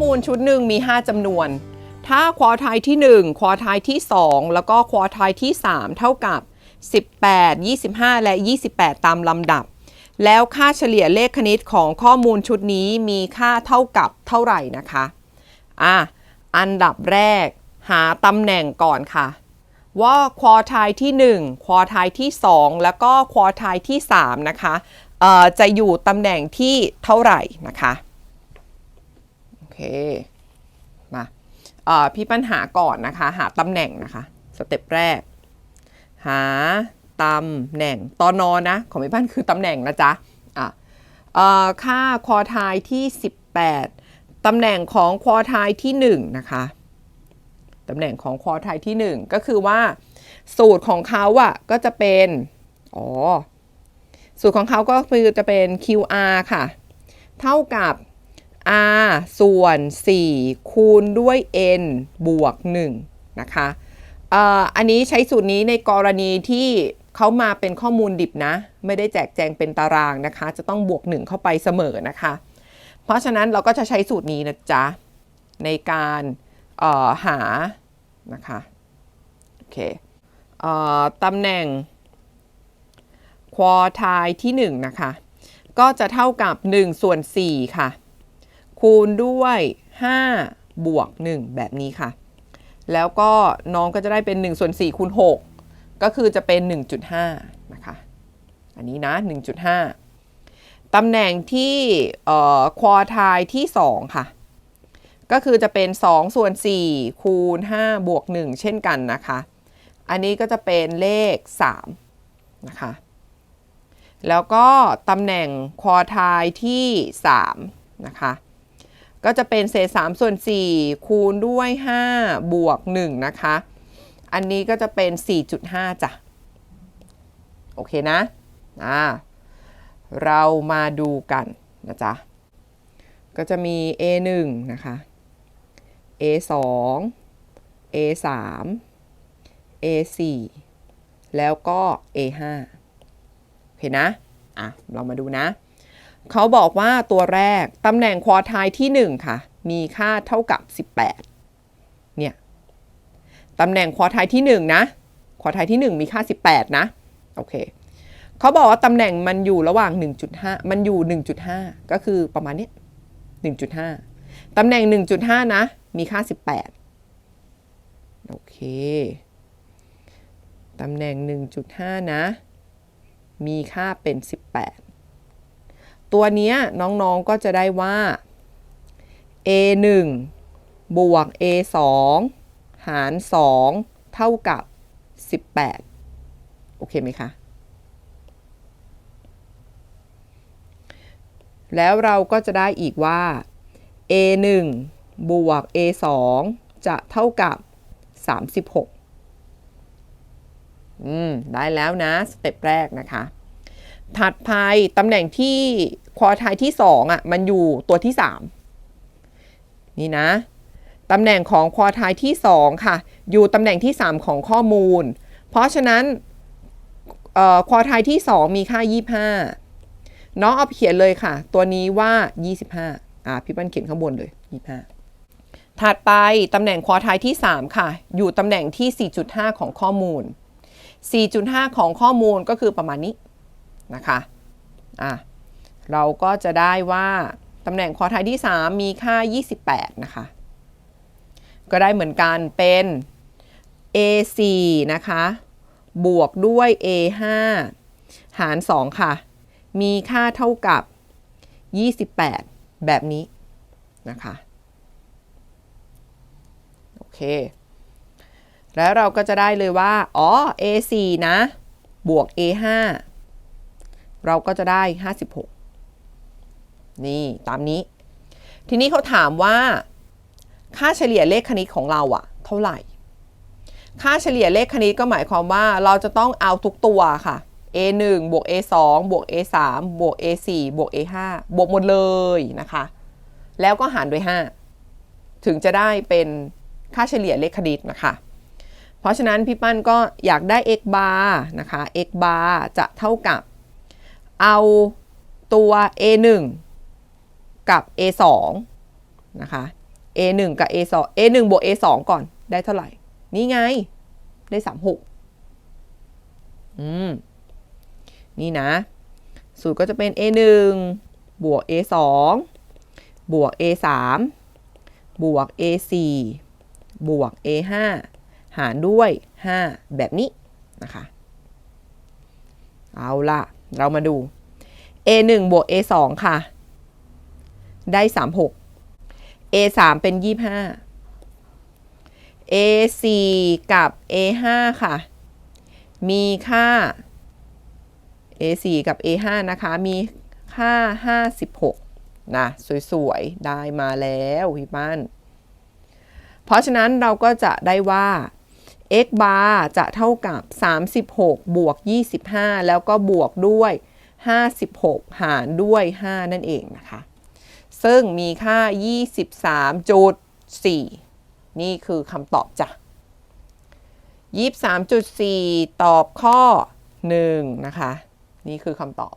มูลชุดหนึ่งมี 5จำนวน ถ้าควอไทายที่ 1 ควอไทายที่ 2 แล้วก็ควอไทายที่ 3 เท่ากับ 18 25 และ 28 ตามลำดับ แล้วค่าเฉลี่ยเลขคณิตของข้อมูลชุดนี้มีค่าเท่ากับเท่าไหร่นะคะอะอันดับแรก หาตำแหน่งก่อนค่ะ ว่าควอไทายที่ 1 ควอไทายที่ 2 แล้วก็ควอไทายที่ 3 นะคะเอ่อจะอยู่ตำแหน่งที่เท่าไหร่นะคะ มาพี่ปัญหาก่อนนะคะ หาตำแหน่งนะคะ สเต็ปแรก หาตำแหน่งตอนนอนนะ ของพี่ปั้นคือตำแหน่งนะจ๊ะอะค่าควอทายที่ 18ตำแหน่งของควอทายที่ 1 นะคะตำแหน่งของควอทายที่ 1 ก็คือว่า สูตรของเขาอะก็จะเป็นอ๋อสูตรของเขาก็คือจะเป็น QR ค่ะ เท่ากับ r ส่วน 4 คูณด้วย n บวก 1 นะคะอันนี้ใช้สูตรนี้ในกรณีที่เขามาเป็นข้อมูลดิบนะ ไม่ได้แจกแจงเป็นตารางนะคะ จะต้องบวก 1 เข้าไปเสมอนะคะ เพราะฉะนั้นเราก็จะใช้สูตรนี้นะจ๊ะ ในการหานะคะโอเคเอตำแหน่งควอไทายที่1นะคะ ก็จะเท่ากับ 1 ส่วน 4 ค่ะ คูณด้วย 5 บวก 1 แบบนี้ค่ะ แล้วก็น้องก็จะได้เป็น1ส่วน4คูณ6ก็คือจะเป็น 1.5 นะคะ อันนี้นะ 1.5 ตำแหน่งที่ควอไทายที่ 2 ค่ะ ก็คือจะเป็น 2 ส่วน 4 คูณ 5 บวก 1 เช่นกันนะคะ อันนี้ก็จะเป็นเลข 3 นะคะแล้วก็ตำแหน่งควอไทายที่ 3 นะคะ ก็จะเป็นเศษ3ส่วน4คูณด้วย 5 บวก 1 นะคะ อันนี้ก็จะเป็น 4.5จ้ะ โอเคนะอ่าเรามาดูกันนะจ๊ะ ก็จะมี A1 นะคะ A2 A3 A4 แล้วก็ A5 โอเคนะ อะ เรามาดูนะ เขาบอกว่าตัวแรกตำแหน่งควอไทายที่ 1 ค่ะ มีค่าเท่ากับ 18 เนี่ยตำแหน่งควอไทายที่ 1 นะ ควอไทายที่ 1 มีค่า 18 นะ โอเคเขาบอกว่าตำแหน่งมันอยู่ระหว่าง 1.5 มันอยู่ 1.5 ก็คือประมาณนี้ 1.5 ตำแหน่ง 1.5 นะ มีค่า 18 โอเค ตำแหน่ง 1.5 นะ มีค่าเป็น 18 ตัวนี้น้องๆก็จะได้ว่า a1 บวก a2 หาร 2 เท่ากับ 18 โอเคไหมคะ แล้วเราก็จะได้อีกว่า a1 บวก a2 จะเท่ากับ 36 อืม ได้แล้วนะ สเต็ปแรกนะคะ ถัดไปตำแหน่งที่ควอไทายที่2อะมันอยู่ตัวที่ 3 นี่นะตำแหน่งของควอไทายที่ 2 ค่ะ อยู่ตำแหน่งที่ 3 ของข้อมูล เพราะฉะนั้นควอไทายที่ 2 มีค่า 25 น้องเอาเขียนเลยค่ะ ตัวนี้ว่า 25อ่าพี่ปั้นเขียนข้างบนเลย 25 ถัดไปตำแหน่งควอไทายที่ 3 ค่ะ อยู่ตำแหน่งที่ 4.5 ของข้อมูล 4.5 ของข้อมูลก็คือประมาณนี้ นะคะอะเราก็จะได้ว่าตำแหน่งคอไทายที่ 3 มีค่า 28 นะคะ ก็ได้เหมือนกันเป็น A4 นะคะ บวกด้วย A5 หาร 2 ค่ะ มีค่าเท่ากับ 28 แบบนี้นะคะ โอเค แล้วเราก็จะได้เลยว่า อ๋อ A4 นะ บวก A5 เราก็จะได้ 56 นี่ตามนี้ ทีนี้เขาถามว่า ค่าเฉลี่ยเลขคณิตของเราอะเท่าไหร่ ค่าเฉลี่ยเลขคณิตก็หมายความว่าเราจะต้องเอาทุกตัวค่ะ A1 บวก A2 บวก A3 บวก A4 บวก A5 บวกหมดเลยนะคะ แล้วก็หารด้วย 5 ถึงจะได้เป็นค่าเฉลี่ยเลขคณิตนะคะ เพราะฉะนั้นพี่ปั้นก็อยากได้ x bar นะคะ x bar จะเท่ากับ เอาตัว a1 กับ a2 นะคะ a 1 กับ a 2 a 1 บวก a 2 ก่อนได้เท่าไหร่ นี่ไง ได้ 36 อืม นี่นะ สูตรก็จะเป็น a 1 บวก a 2 บวก a 3 บวก a 4 บวก a 5 หารด้วย 5 แบบนี้นะคะ เอาล่ะ เรามาดู a 1 บวก a 2 ค่ะ ได้ 36 a 3 เป็น 25 a 4 กับ a 5 ค่ะ มีค่า a 4 กับ a 5 นะคะ มีค่า 56 นะ สวยๆ ได้มาแล้วพี่ป้านเพราะฉะนั้นเราก็จะได้ว่า x bar จะเท่ากับ 36 บวก 25 แล้วก็บวกด้วย 56 หารด้วย 5 นั่นเองนะคะ ซึ่งมีค่า 23.4 นี่คือคำตอบจ้ะ 23.4 ตอบข้อ 1 นะคะ นี่คือคำตอบ